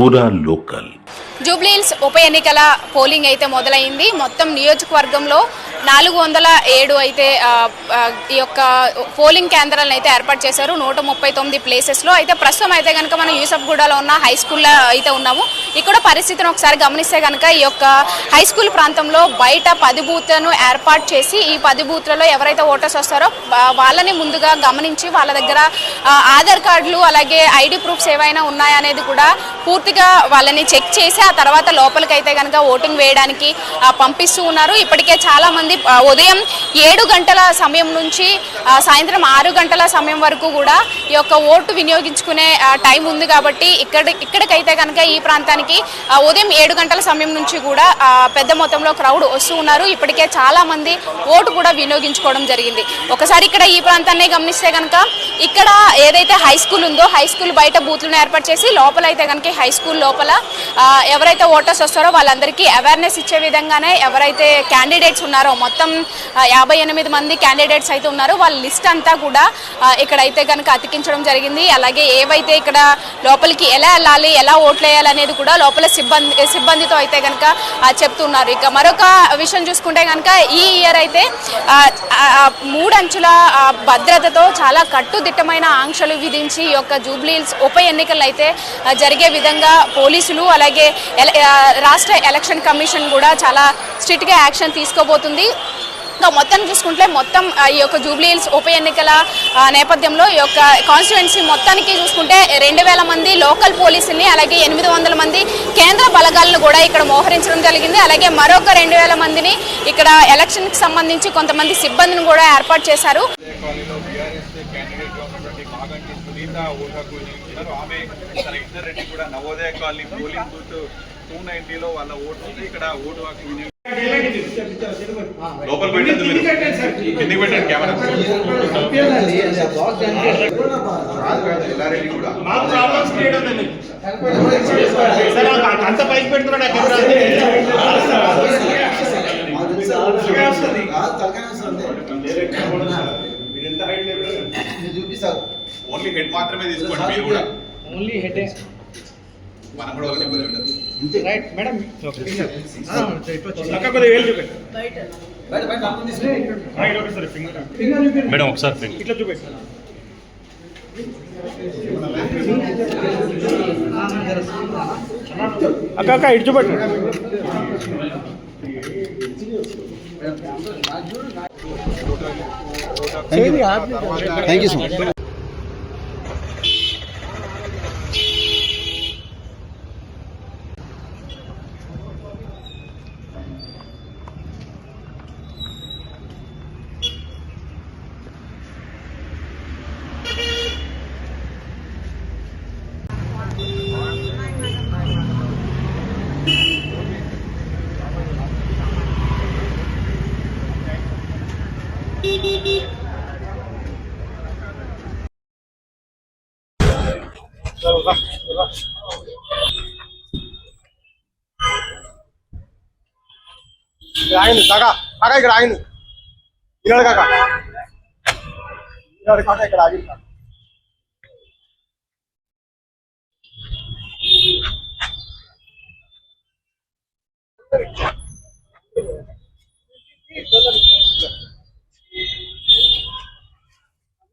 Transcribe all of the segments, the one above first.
పూరా లోకల్. జూబ్లీహిల్స్ ఉప ఎన్నికల పోలింగ్ అయితే మొదలైంది. మొత్తం నియోజకవర్గంలో నాలుగు వందల ఏడు అయితే ఈ యొక్క పోలింగ్ కేంద్రాలను అయితే ఏర్పాటు చేశారు. నూట ముప్పై తొమ్మిది ప్లేసెస్లో అయితే ప్రస్తుతం అయితే కనుక మనం యూసఫ్గూడలో ఉన్న హై స్కూల్లో అయితే ఉన్నాము. ఇక్కడ పరిస్థితిని ఒకసారి గమనిస్తే కనుక ఈ యొక్క హై స్కూల్ ప్రాంతంలో బయట పది బూత్లను ఏర్పాటు చేసి ఈ పది బూత్లలో ఎవరైతే ఓటర్స్ వస్తారో వాళ్ళని ముందుగా గమనించి వాళ్ళ దగ్గర ఆధార్ కార్డులు అలాగే ఐడి ప్రూఫ్స్ ఏవైనా ఉన్నాయా అనేది కూడా పూర్తిగా వాళ్ళని చెక్ చేసి ఆ తర్వాత లోపలికి అయితే కనుక ఓటింగ్ వేయడానికి పంపిస్తూ ఉన్నారు. ఇప్పటికే చాలామంది మంది ఉదయం ఏడు గంటల సమయం నుంచి సాయంత్రం ఆరు గంటల సమయం వరకు కూడా ఈ యొక్క ఓటు వినియోగించుకునే టైం ఉంది కాబట్టి ఇక్కడ ఇక్కడికైతే కనుక ఈ ప్రాంతానికి ఉదయం ఏడు గంటల సమయం నుంచి కూడా పెద్ద మొత్తంలో క్రౌడ్ వస్తూ ఉన్నారు. ఇప్పటికే చాలా మంది ఓటు కూడా వినియోగించుకోవడం జరిగింది. ఒకసారి ఇక్కడ ఈ ప్రాంతాన్ని గమనిస్తే కనుక ఇక్కడ ఏదైతే హై స్కూల్ ఉందో హై స్కూల్ బయట బూత్లను ఏర్పాటు చేసి లోపల అయితే కనుక హై స్కూల్ లోపల ఎవరైతే ఓటర్స్ వస్తారో వాళ్ళందరికీ అవేర్నెస్ ఇచ్చే విధంగానే ఎవరైతే క్యాండిడేట్స్ ఉన్నారో మొత్తం యాభై ఎనిమిది మంది క్యాండిడేట్స్ అయితే ఉన్నారు. వాళ్ళ లిస్ట్ అంతా కూడా ఇక్కడైతే కనుక అతికించడం జరిగింది. అలాగే ఏవైతే ఇక్కడ లోపలికి ఎలా వెళ్ళాలి ఎలా ఓట్లు వేయాలి అనేది కూడా లోపల సిబ్బంది సిబ్బందితో అయితే కనుక చెప్తున్నారు. ఇక మరొక విషయం చూసుకుంటే కనుక ఈ ఇయర్ అయితే మూడంచుల భద్రతతో చాలా కట్టుదిట్టమైన ఆంక్షలు విధించి ఈ యొక్క జూబ్లీహిల్స్ ఉప ఎన్నికలు అయితే జరిగే విధంగా పోలీసులు అలాగే ఎల- రాష్ట్ర ఎలక్షన్ కమిషన్ కూడా చాలా స్ట్రిక్ట్గా యాక్షన్ తీసుకోబోతుంది. ఇంకా మొత్తం చూసుకుంటే మొత్తం ఈ యొక్క జూబ్లీహిల్స్ ఉప ఎన్నికల నేపథ్యంలో ఈ యొక్క కాన్స్టిట్యున్సీ మొత్తానికి చూసుకుంటే రెండు వేల మంది లోకల్ పోలీసుల్ని అలాగే ఎనిమిది వందల మంది కేంద్ర బలగాలను కూడా ఇక్కడ మోహరించడం జరిగింది. అలాగే మరొక రెండు వేల మందిని ఇక్కడ ఎలక్షన్కి సంబంధించి కొంతమంది సిబ్బందిని కూడా ఏర్పాటు చేశారు. Navodaya colony polling booth two నైన్టీలో వాళ్ళ ఓటు ఇక్కడ ఓటు హక్కు వినియోగం లోపల పెట్టండి మీరు. కిందికి పెట్టండి కెమెరా. ఎల్లారెడ్డి కూడా మాకు ప్రాబ్లమ్స్ క్రియేట్ అవుతుంది అంత పైకి పెడుతున్నా నాకు ఓన్లీ హెడ్ మాత్రమే తీసుకోండి మీరు కూడా. ఓన్లీ హెడ్ మనం కూడా ఒకటి ఇబ్బంది ఉండదు రైట్ మేడం అక్క కొద్దిగా వేలు చూపెట్టు right okay sir finger madam ఒకసారి ఇట్లా చూపెట్టు అక్క అక్క ఇటు చూపెట్టు థ్యాంక్ యూ సో మచ్ आईन काका काका इकडे आईन इरड काका इरड काका इकडे आईन काका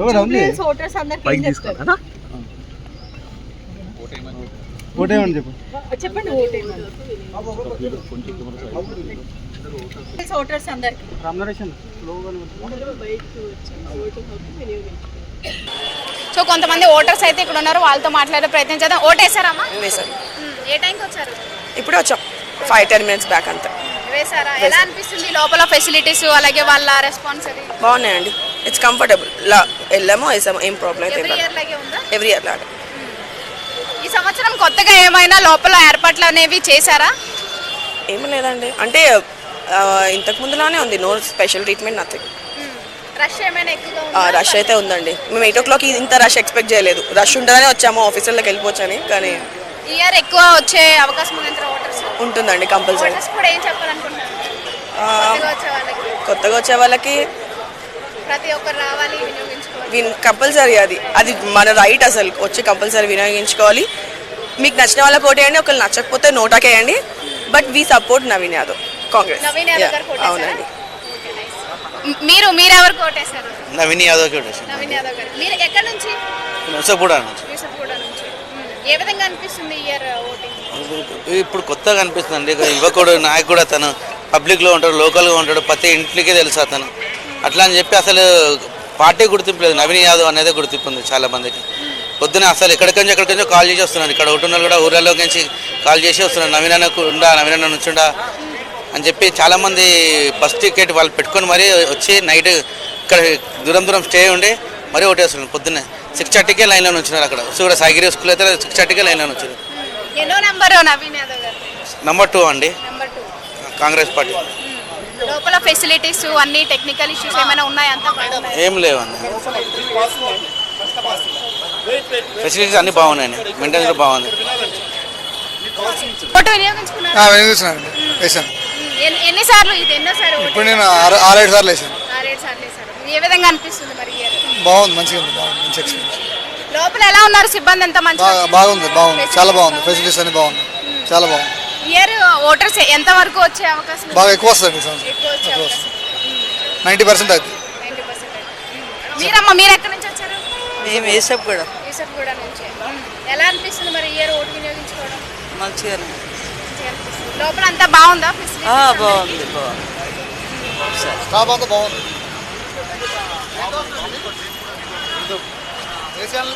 జూబ్లీహిల్స్ ఓటర్స్ అందరికి ఏం చెప్తారు? ఓటేమని చెప్పు. చెప్పండి ఓటేమని జూబ్లీహిల్స్ ఓటర్స్ అందరికి. రామనరేషన్ సో కొంతమంది ఓటర్స్ అయితే ఇక్కడ ఉన్నారు వాళ్ళతో మాట్లాడే ప్రయత్నం చేద్దాం. ఓటేసారమ్మా ఉమ్, ఏ టైంకి వచ్చారు? ఇప్పుడే వచ్చాం. ఫైవ్ టెన్ మినిట్స్ బ్యాక్ అంతే. వేసారా ఎలా అనిపిస్తుంది లోపల ఫెసిలిటీస్ అలాగే వాళ్ళ రెస్పాన్స్ అది? బాగున్నాయండి. ఇట్స్ కంఫర్టబుల్ లా వెళ్ళాము వేసాము. ఏం ప్రాబ్లం అయితే ఎవ్రీ ఇయర్ లాగే ఈ సంవత్సరం కొత్తగా ఏమైనా లోపల ఏర్పాట్లు అనేవి చేశారా? ఏమీ లేదండి. అంటే ఇంతకు ముందులానే ఉంది. No special treatment nothing rush అయితే ఉందండి. మేము ఎయిట్ ఓ క్లాక్ ఇంత రష్ ఎక్స్పెక్ట్ చేయలేదు. రష్ ఉంటుందని వచ్చాము ఆఫీసర్లకు వెళ్ళిపోవచ్చు అని కానీ ఇయర్ ఎక్కువ వచ్చే అవకాశం ఉంటుందండి కంపల్సరీ కొత్తగా వచ్చే వాళ్ళకి ప్రతి ఒక్కరు రావాలి వినియోగించుకోవాలి. విన్ కంపల్సరీ అది. అది మన రైట్ అసలు. వచ్చి కంపల్సరీ వినియోగించుకోవాలి. మీకు నచ్చిన వాళ్ళకి ఓటేయండి ఒకళ్ళు నచ్చకపోతే నోటాకేయండి but we support Naveen Yadav Congress? అవునండి. మీరు మీరు ఎవరు కోటేశారు? నవీన్ యాదవ్ కూడా నవీన్ యాదవ్ గారు. మీరు ఎక్కడి నుంచి? నర్సపూడ నుంచి. ఏ విధంగా అనిపిస్తుంది ఇయర్ ఓటింగ్ ఇప్పుడు కొత్తగా అనిపిస్తుంది ఇక యువకుడు నాయకుడు అతను పబ్లిక్లో ఉంటాడు లోకల్గా ఉంటాడు ప్రతి ఇంటికి తెలుసు అతను. అట్లా అని చెప్పి అసలు పార్టీ గుర్తింపు లేదు నవీన్ యాదవ్ అనేది గుర్తింపు ఉంది చాలా మందికి. పొద్దున అసలు ఎక్కడికంచి ఎక్కడికంచో కాల్ చేసి వస్తున్నారు. ఇక్కడ ఉంటున్న వాళ్ళు కూడా ఊర్లలో నుంచి కాల్ చేసి వస్తున్నారు. నవీన్ అన్నకు ఉండా నవీన్ అన్న నుంచుండా అని చెప్పి చాలామంది బస్ టికెట్ వాళ్ళు పెట్టుకొని మరీ వచ్చి నైట్ ఇక్కడ దూరం దూరం స్టే ఉండి మరీ ఓటేస్తున్నారు పొద్దున్నే. సిక్స్ థర్టీకే లైన్లో ఉంచున్నారు అక్కడ. సో కూడా సాగిరి స్కూల్ అయితే సిక్స్ థర్టీకే లైన్లో ఉంచారు నెంబర్ టూ అండి. కాంగ్రెస్ పార్టీ. లోపల ఫెసిలిటీస్ అన్ని టెక్నికల్ ఇష్యూస్ ఏమైనా ఉన్నాయా అంతా? బాగున్నాయా? ఏం లేవండి ఫెసిలిటీస్ అన్నీ బాగున్నాయండి మెయింటెనెన్స్ బాగుంది. ఓటు వినియోగించుకున్నారు? వినిపిస్తున్నానండి వేసాను ఎన్ని- ఎన్నిసార్లు ఇది? ఎన్నోసారి ఓటు ఇప్పుడు నేను ఆరు ఆరేడు సార్లు వేసాను ఆరేడు సార్లు వేశారు. ఏ విధంగా అనిపిస్తుంది మరి బాగుంది మంచిగా ఉంది బాగుంది మంచి ఎక్స్పీరియన్స్ లోపల ఎలా ఉన్నారు సిబ్బంది ఎంత మంచి బాగా బాగుంది బాగుంది. చాలా బాగుంది. ఫెసిలిటీస్ అన్ని బాగుంది చాలా బాగుంది. ఇయర్ ఓటర్స్ ఎంత వరకు వచ్చే అవకాశం ఉంది? బాగా ఎక్కువ వస్తుంది నైంటీ పర్సెంట్ అవుతుంది. 90% మీరమ్మ మీరు ఎక్కడి నుంచి వచ్చారు? మేము వేసాం కూడా యూసఫ్గూడ నుంచి. ఎలా అనిపిస్తుంది మరి ఇయర్ ఓటు వినియోగించుకోవడం? మంచిగా అనిపిస్తుంది. లోపల అంతా బాగుందా? బాగుంది బాగుంది. బాగుంది. వేసాను